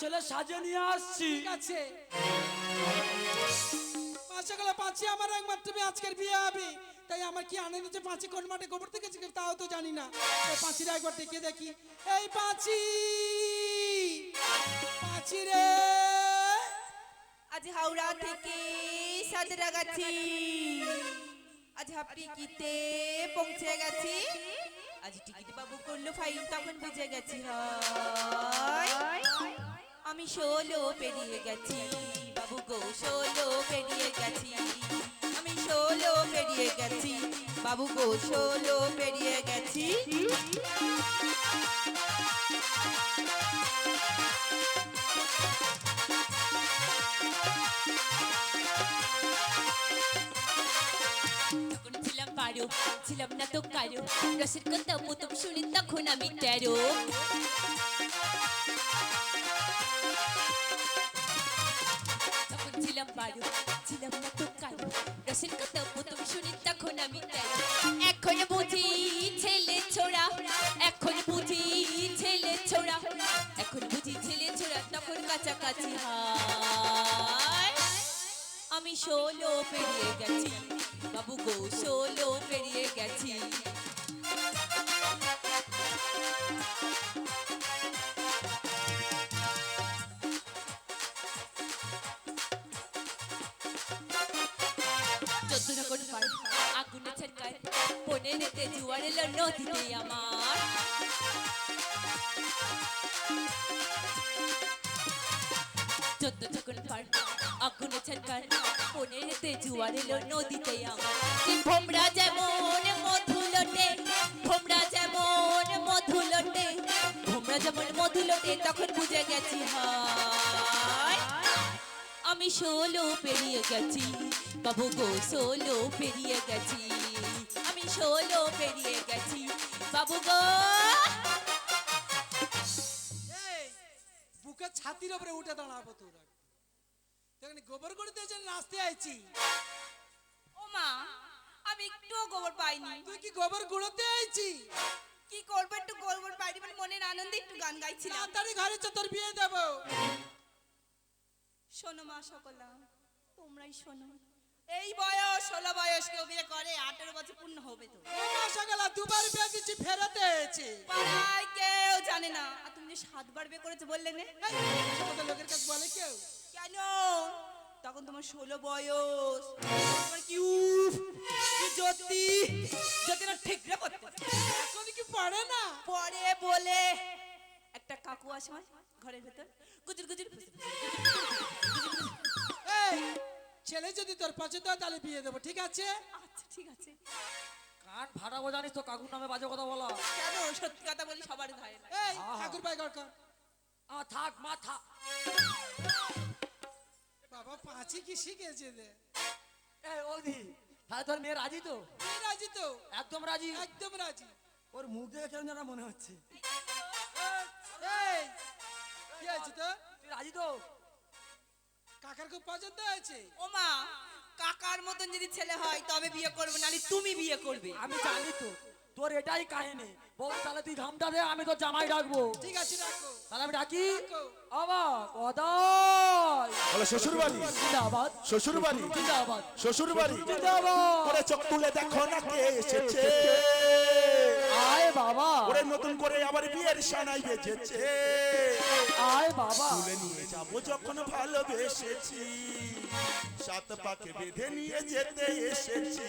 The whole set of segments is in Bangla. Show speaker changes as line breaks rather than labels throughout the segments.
ছেলে সাজিয়ে নিয়ে আসছি।
ঠিক আছে। পাঁচি আমার একমাত্র মেয়ে আজকের বিয়ে হবে। তাই আমার কি আনন্দ পাঁচি কোন মাঠে গোবর থেকে তাও তো জানি না। পাঁচিরা একবার ডেকে দেখি। এই পাঁচি পাঁচি রে
আজ হাওড়া থেকে সাঁতরাগাছি। আজ পৌঁছে গেছি। আজ টিকিট বাবু করল ফাইন তখন বুঝে গেছি হয়। আমি ষোলো পেরিয়ে গেছি। বাবু গো, ষোলো পেরিয়ে গেছি। আমি ষোলো পেরিয়ে গেছি। বাবু গো, ষোলো পেরিয়ে গেছি।
ছিলাম না তো কারও। রসের কথা প্রথম শুনি তখন আমি তেরো বারো। ছিলাম না তো কারও রসের কথা প্রথম শুনি তখন আমি তেরো এখন বুঝি ছেলে ছোড়া, এখন বুঝি ছেলে ছোড়া। এখন বুঝি ছেলে ছোড়া তখন কাছাকাছি হয়। আমি ষোলো পেরিয়ে গেছি। বাবু গো, ষোলো পেরিয়ে গেছি। আগুনে ছটকায় পনেরেতে জুয়ার এলো নদীতে আমার। চোদ্দ পার আগুনে জুয়ার এলো আমার। ভোমরা যেমন মধু লোটে, ভোমরা যেমন মধু লোটে, ভোমরা যেমন মধু লোটে, তখন বুঝে গেছি হায়। আমি ষোলো পেরিয়ে গেছি, বাবু গো ষোলো পেরিয়ে গেছি। ষোলো পেরিয়ে গেছি বাবু গো
বুকের ছাতির উপরে উঠে দাঁড়াবো তোরা। দেখনি গোবর করে দিয়েছে নাচতে আইছি।
ও মা আমি একটুও গোবর পাইনি।
তুই কি গোবর গুঁড়োতে আইছি?
কি করব একটু গোবর পাইনি মানে মনের আনন্দে একটু গান গাইছিলাম।
তাড়াতাড়ি ঘরে চো তোর বিয়ে দেবো।
শোনো মা সকলা তোমরাই শোনো। এই বয়স ষোলো
হয়েছে
পাড়ায় কেউ জানে না। আর তুমি যে সাতবার বিয়ে করেছ বললে না।
লোকের কাছে বলে কেউ?
কেন? তখন তোমার ষোলো বয়স। তোমার কি জ্যোতি? জ্যোতি না ঠিক করতে
এখন কি পড়ে না?
পরে বলে। একটা কাকু আসে আমার ঘরের ভেতর। গুজুর গুজুর
ছেলে যদি তোর পছন্দ হয় তাহলে বিয়ে দেবো ঠিক আছে?
আচ্ছা ঠিক আছে।
কান ফাটাবো জানিস তো কাকুর নামে বাজে কথা বলা।
কেন? সত্যি কথা বলি সবার ধারে
এই ঠাকুর ভাই গড় কর
আ থাক মা থাক।
বাবা পাঁচি কি শিখেছে দে
এই ওদি তাহলে তোর মেয়ে রাজি তো?
রাজি তো?
একদম রাজি।
একদম রাজি।
ওর মুখ দেখে কেমন যেন মনে হচ্ছে?
এই কি আছে তো
তুই রাজি তো?
কাকার খুব পছন্দ হয়েছে?
ও মা কাকার মতন যদি ছেলে হয় তবে বিয়ে করবে নাহলে তুমি বিয়ে করবে।
আমি জানি তো তোর এটাই কাহিনী। বল তাহলে তুই ধামটা দে আমি তো জামাই রাখব
ঠিক আছে রাখো।
তাহলে আমি ডাকি?
রাখো।
কদাই
বলে শ্বশুর বাড়ি
জিন্দাবাদ।
শ্বশুর বাড়ি
জিন্দাবাদ।
শ্বশুর বাড়ি
জিন্দাবাদ
চোখ তুলে দেখো না কে এসেছে।
বাবা।
ওরে নতুন করে আবার বিয়ের সানাই বেজেছে
আয় বাবা।
তুলে নিয়ে যাব যখন ভালোবেসেছি। সাত পাকে বেঁধে নিয়ে যেতে এসেছি।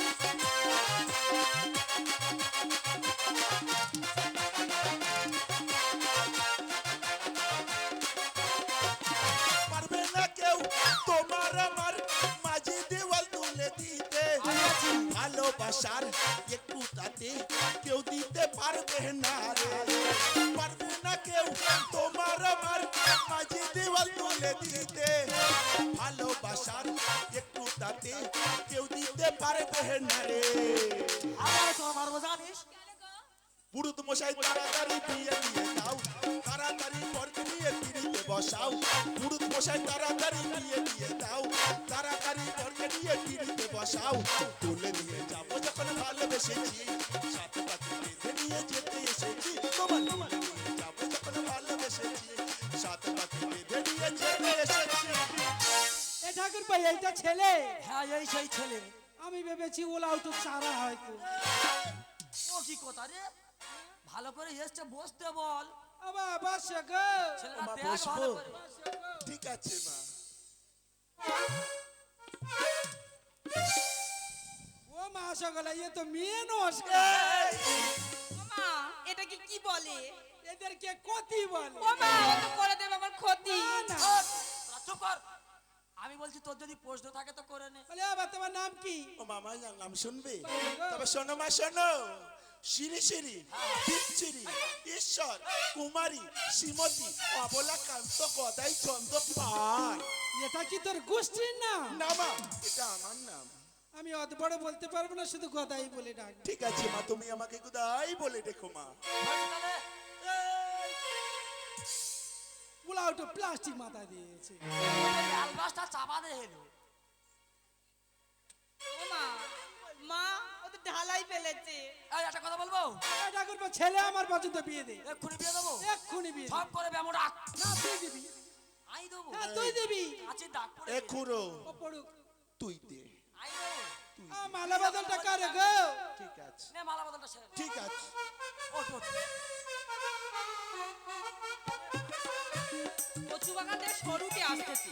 ভালোবাসার একটু তাতে কেউ দিতে পারবে না রে। পারবে না কেউ তোমার আমার মাঝে দেওয়াল তুলে দিতে। ভালোবাসার একটু তাতে কেউ দিতে পারবে না রে।
আমার তো জানিস?
পুরুত মশাই তাড়াতাড়ি বিয়ে দিয়ে দাও। তাড়াতাড়ি বরকে নিয়ে পিড়িতে বসাও। পুরুত মশাই তাড়াতাড়ি বিয়ে দিয়ে দাও। তাড়াতাড়ি বরকে নিয়ে পিড়িতে বসাও। তুলে ভালোবেসেছি সাথে পাখি বেঁধে নিয়ে যেতে এসেছি তোমার তুলে যাব যখন ভালোবেসেছি সাথে পাখি বেঁধে নিয়ে যেতে এসেছি
এ ঠাকুর ভাই এইটা ছেলে
হ্যাঁ এই সেই ছেলে
আমি ভেবেছি ওলা তো চারা হয়তো
ও কি কথা রে ভালো করে এসছে বসতে বল
আবার বাসা গো
ছেলেটা দেখ ভালো করে
ঠিক আছে মা
ও ইয়ে তো মেয়ে নমস্কার
এটা কি কি বলে?
এদেরকে কতি বলে।
ওমা ও তো করে দেবে আমার ক্ষতি।
না।
চুপ, চুপ কর। আমি বলছি তোর যদি প্রশ্ন থাকে তো করে নে।
বলে আবার তোমার নাম কি?
ও মামা নাম শুনবে? তবে শোনো মা শোনো। শ্রী শ্রী বিচ্ছিরি ঈশ্বর কুমারী শ্রীমতী অবলা কান্ত গদাই চন্দ্র পান
এটা কি তোর গোষ্ঠীর নাম?
না মা এটা আমার নাম।
আমি অত বড় বলতে পারব না শুধু গদাই বলে ডাক।
ঠিক আছে মা তুমি আমাকে গুদাই বলে দেখো মা।
তো প্লাস্টিক মাথা দিয়েছে।
আলবাসটা চাপা দে এলো
ওমা মা ও তো ঢালাই ফেলেছে।
আর একটা কথা বলব?
এ ঠাকুর পা, ছেলে আমার পর্যন্ত বিয়ে দে।
এক্ষুনি বিয়ে দেবো?
এক্ষুনি বিয়ে
সব করে ব্যামো ডাক
না তুই দিবি।
আই দেবো।
হ্যাঁ তুই দিবি।
আছে ডাক পড়ে
এ খুড়ো
ও পড়ুক।
তুই দে।
আই দেবো।
মালা বদলটা করে গো?
ঠিক আছে।
নে মালা বদলটা সেরে
ঠিক আছে।
ওঠ, ওঠ।
কচু বাগান সরুকে আসতেছি।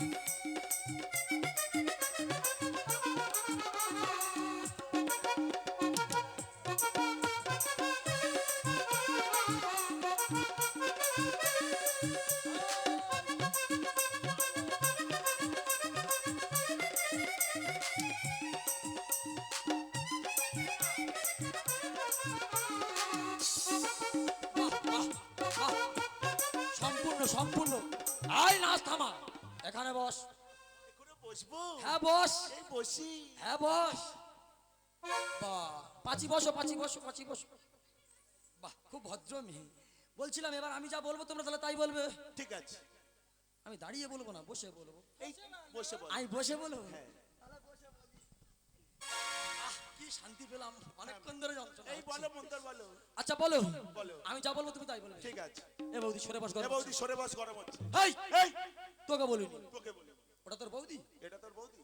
সম্পূর্ণ সম্পূর্ণ। আয় নাচ থামা। এখানে বস।
বসবো?
হ্যাঁ বস।
বসি।
হ্যাঁ বস। বাহ পাঁচি বসো পাঁচি বসো পাঁচি বসো। বাহ খুব ভদ্র মেয়ে। বলছিলাম এবার আমি যা বলব তোমরা তাহলে তাই বলবে?
ঠিক আছে।
আমি দাঁড়িয়ে বলব না বসে বলব।
এই বসে
আমি বসে বলব?
হ্যাঁ।
শান্তি পেলাম। অনেকক্ষণ ধরে যন্ত্রণা
এই বলো মন্তর বলো।
আচ্ছা বলো।
বলো।
আমি যা বলব তুমি তাই বলবে
ঠিক আছে।
এ বৌদি সরে বস
এ বৌদি সরে বস গরম হচ্ছে।
এই
এই
তোকে বলিনি।
তোকে বলি।
ওটা তোর বৌদি?
এটা তোর বৌদি।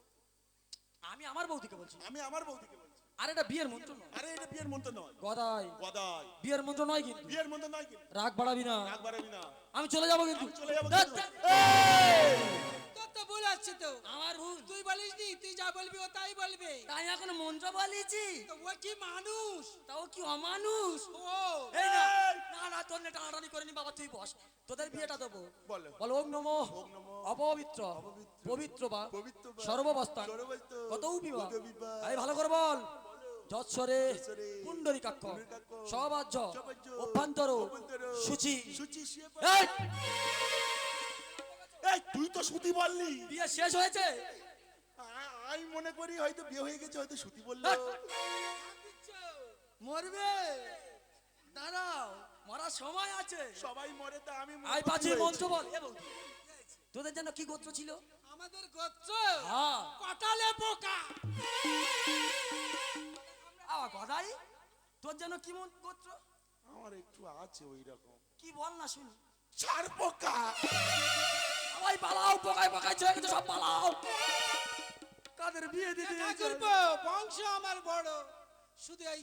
আমি আমার বৌদিকে বলছি।
আমি আমার বৌদিকে বলছি।
আর এটা বিয়ের মন্ত্র নয়।
আরে এটা বিয়ের মন্ত্র নয়।
গদাই।
গদাই।
বিয়ের মন্ত্র নয় কিন্তু।
বিয়ের মন্ত্র নয় কিন্তু।
রাগ বাড়াবি না।
রাগ বাড়াবি না।
আমি চলে যাব কিন্তু।
চলে যাব
তোর তো।
আমার ভুল।
তুই বলিস নি তুই যা বলবি ও তাই বলবে।
তাই এখন মন্ত্র বলেছি।
তো ও কি মানুষ?
তাও কি অমানুষ?
ও।
এই না না না তোর না টানাটানি করে নি বাবা তুই বস। তোদের বিয়েটা দেবো।
বলো।
বল ওম নমো। অপবিত্র। পবিত্র বা সর্ববস্থান কত বিবাহ। আরে ভালো করে বল। যৎসরে পুণ্ডরিকাক্ষ সবাজ্য। অভ্যন্তর। সূচি।
সূচি।
এই
তুই তো সুতি বললি।
বিয়ে শেষ হয়েছে?
আমি মনে করি হয়তো বিয়ে হয়ে গেছে হয়তো সুতি বলল।
মরবে? দাঁড়াও মরার সময় আছে।
সবাই মরে তা আমি
আই পাচ্ছি মন্ত্র বল। তোদের যেন কি গোত্র ছিল?
আমাদের গোত্র?
হ্যাঁ।
কটালে পোকা?
আবার গদাই তোর যেন কি মন গোত্র?
আমার একটু আছে ওই রকম
কি বল না শুনি।
চার পোকা।
পালাও পোকায় পোকায় চলে গেছে সব পালাও। কাদের বিয়ে দিতে
ঠাকুর বংশ আমার বড়। শুধু এই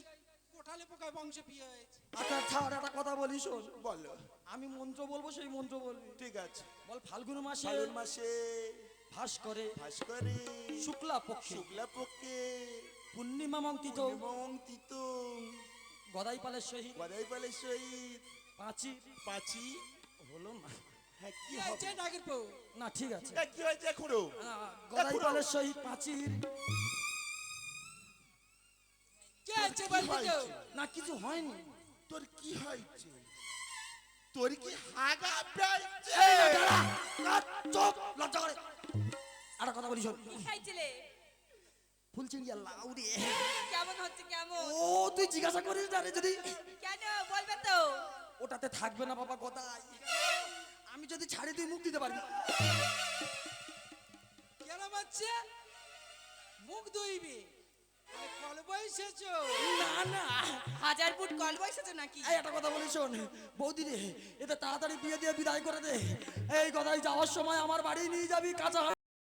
কোঠালে পোকায় বংশ বিয়ে হয়েছে।
আচ্ছা ছাড় একটা কথা বলি শোন।
বলো।
আমি মন্ত্র বলব সেই মন্ত্র বলবি।
ঠিক আছে।
বল ফাল্গুন মাসে
ফাল্গুন মাসে
ভাস করে
ভাস করে
শুক্লা পক্ষে
শুক্লা পক্ষে
পূর্ণিমা
এবং তিত
গদাই পালের সহিত
গদাই পালে সহিত
পাঁচি
পাঁচি
হলো না
কি
না ঠিক আছে।
কি হয়েছে খুড়ো
আহ, গদাই পালের সহিত পাঁচির
কি
না কিছু হয়নি।
তোর কি হয়েছে? তোর কি হাগা পেয়েছে?
এই না, দাঁড়া, দাঁড়া, চুপ, লজ্জা করে। একটা কথা বলি শোন।
খাইছিলে?
ফুলচিড়িয়া লাউ রে
কেমন হচ্ছে কেমন?
ও তুই জিজ্ঞাসা করিস না রে যদি।
কেন বলবে তো।
ওটাতে থাকবে না বাবা আমি যদি ছাড়ে তুই মুখ দিতে পারবি।
কেন বাচ্চা? মুখ দইবি কল বসেছো
না না।
হাজার ফুট কল বসেছো নাকি?
এই একটা কথা বলি শোন। বৌদি রে এতে তাড়াতাড়ি বিয়ে দিয়ে বিদায় করে দে। এই কথাই যাওয়ার সময় আমার বাড়ি নিয়ে যাবি কাঁচা